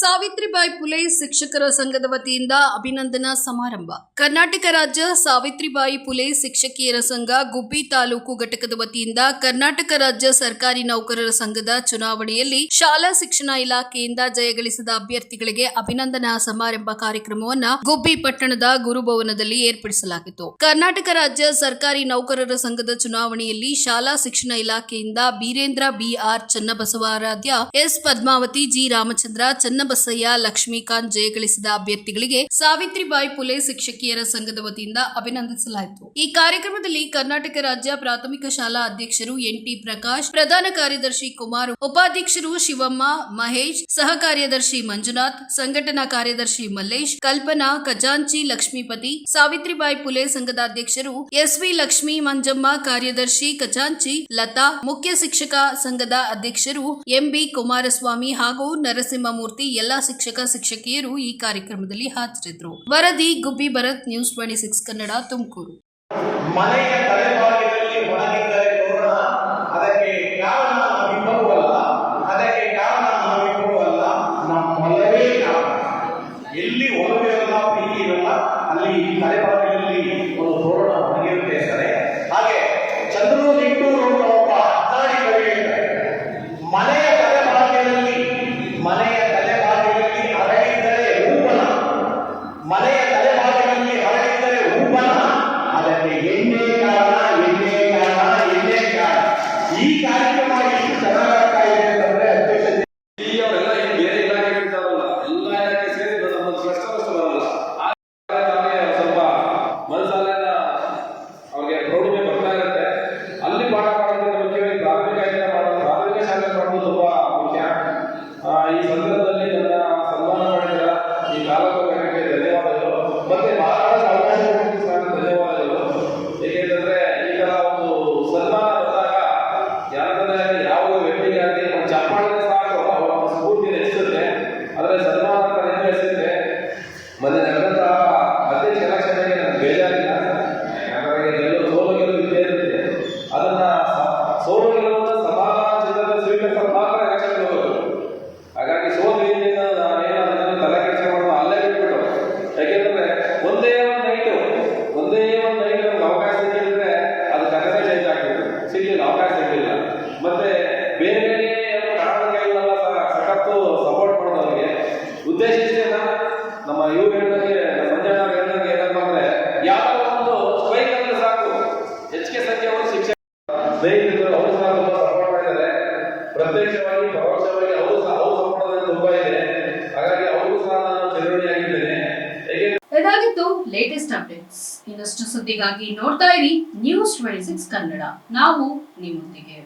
ಸಾವಿತ್ರಿಬಾಯಿ ಪುಲೆ ಶಿಕ್ಷಕರ ಸಂಘದ ವತಿಯಿಂದ ಅಭಿನಂದನಾ ಸಮಾರಂಭ. ಕರ್ನಾಟಕ ರಾಜ್ಯ ಸಾವಿತ್ರಿಬಾಯಿ ಪುಲೆ ಶಿಕ್ಷಕಿಯರ ಸಂಘ ಗುಬ್ಬಿ ತಾಲೂಕು ಘಟಕದ ವತಿಯಿಂದ ಕರ್ನಾಟಕ ರಾಜ್ಯ ಸರ್ಕಾರಿ ನೌಕರರ ಸಂಘದ ಚುನಾವಣೆಯಲ್ಲಿ ಶಾಲಾ ಶಿಕ್ಷಣ ಇಲಾಖೆಯಿಂದ ಜಯಗಳಿಸಿದ ಅಭ್ಯರ್ಥಿಗಳಿಗೆ ಅಭಿನಂದನಾ ಸಮಾರಂಭ ಕಾರ್ಯಕ್ರಮವನ್ನು ಗುಬ್ಬಿ ಪಟ್ಟಣದ ಗುರುಭವನದಲ್ಲಿ ಏರ್ಪಡಿಸಲಾಗಿತ್ತು. ಕರ್ನಾಟಕ ರಾಜ್ಯ ಸರ್ಕಾರಿ ನೌಕರರ ಸಂಘದ ಚುನಾವಣೆಯಲ್ಲಿ ಶಾಲಾ ಶಿಕ್ಷಣ ಇಲಾಖೆಯಿಂದ Birendra B R Channabasavaradhya, S Padmavati, G Ramachandra Channabasayya Lakshmikant ಜಯಗಳಿಸಿದ ಅಭ್ಯರ್ಥಿಗಳಿಗೆ ಸಾವಿತ್ರಿಬಾಯಿ ಪುಲೆ ಶಿಕ್ಷಕಿಯರ ಸಂಘದ ವತಿಯಿಂದ ಅಭಿನಂದಿಸಲಾಯಿತು. ಈ ಕಾರ್ಯಕ್ರಮದಲ್ಲಿ ಕರ್ನಾಟಕ ರಾಜ್ಯ ಪ್ರಾಥಮಿಕ ಶಾಲಾ ಅಧ್ಯಕ್ಷರು ಎನ್ ಟಿ ಪ್ರಕಾಶ್, ಪ್ರಧಾನ ಕಾರ್ಯದರ್ಶಿ ಕುಮಾರ್, ಉಪಾಧ್ಯಕ್ಷರು ಶಿವಮ್ಮ, ಮಹೇಶ್ ಸಹ ಕಾರ್ಯದರ್ಶಿ ಮಂಜುನಾಥ್, ಸಂಘಟನಾ ಕಾರ್ಯದರ್ಶಿ ಮಲ್ಲೇಶ್, ಕಲ್ಪನಾ, ಖಜಾಂಚಿ, ಲಕ್ಷ್ಮೀಪತಿ, ಸಾವಿತ್ರಿಬಾಯಿ ಪುಲೆ ಸಂಘದ ಅಧ್ಯಕ್ಷರು ಎಸ್ವಿ ಲಕ್ಷ್ಮೀ, ಮಂಜಮ್ಮ, ಕಾರ್ಯದರ್ಶಿ ಖಜಾಂಚಿ, ಲತಾ, ಮುಖ್ಯ ಶಿಕ್ಷಕ ಸಂಘದ ಅಧ್ಯಕ್ಷರು ಎಂಬಿ ಕುಮಾರಸ್ವಾಮಿ ಹಾಗೂ ನರಸಿಂಹಮೂರ್ತಿ ಎಲ್ಲಾ ಶಿಕ್ಷಕ ಶಿಕ್ಷಕಿಯರು ಈ ಕಾರ್ಯಕ್ರಮದಲ್ಲಿ ಹಾಜರಿದ್ದರು ವರದಿ Gubbi Bharath news twenty six Kannada Tumakuru. ಹರಡಿದ್ದರೆ ಅದಕ್ಕೆ ಕಾರಣ ಕಾರಣ ಈ ಕಾರ್ಯಕ್ರಮ ಅಂತಂದ್ರೆ ಅಧ್ಯಕ್ಷ ಅವರೆಲ್ಲ ಏನು ಎಲ್ಲ ಕಷ್ಟ ಸ್ವಲ್ಪ ಮನಸ್ಸಲ್ಲೆಲ್ಲ ಅವ್ರಿಗೆ ಪ್ರೌಢಿಮೆ ಬರ್ತಾ ಇರುತ್ತೆ. ಅಲ್ಲಿ ಪಾಠ ಪ್ರಾಥಮಿಕ ಮಾಡೋದು ಪ್ರಾಥಮಿಕ ಶಾಲೆ ಮಾಡೋದು ತುಂಬಾ ಈ ಸಂದರ್ಭದಲ್ಲಿ ಪ್ರತ್ಯಕ್ಷವಾಗಿ ಪರೋಕ್ಷವಾಗಿ ಅವರು ಸಹ ಅವರು ಸಪೋರ್ಟ್ ತುಂಬಾ ಇದೆ. ಹಾಗಾಗಿ ಅವರು ಸಹ ನಾನು ಚಿರಋಣಿಯಾಗಿದ್ದೇನೆ ಆಗಿದ್ದೇನೆ. ಇದಾಗಿತ್ತು ಲೇಟೆಸ್ಟ್ ಅಪ್ಡೇಟ್ಸ್ ಇನ್ನಷ್ಟು ಸುದ್ದಿಗಾಗಿ ನೋಡ್ತಾ ಇರಿ ನ್ಯೂಸ್ ಟ್ವೆಂಟಿ ಸಿಕ್ಸ್ ಕನ್ನಡ. ನಾವು ನಿಮ್ಮೊಂದಿಗೆ.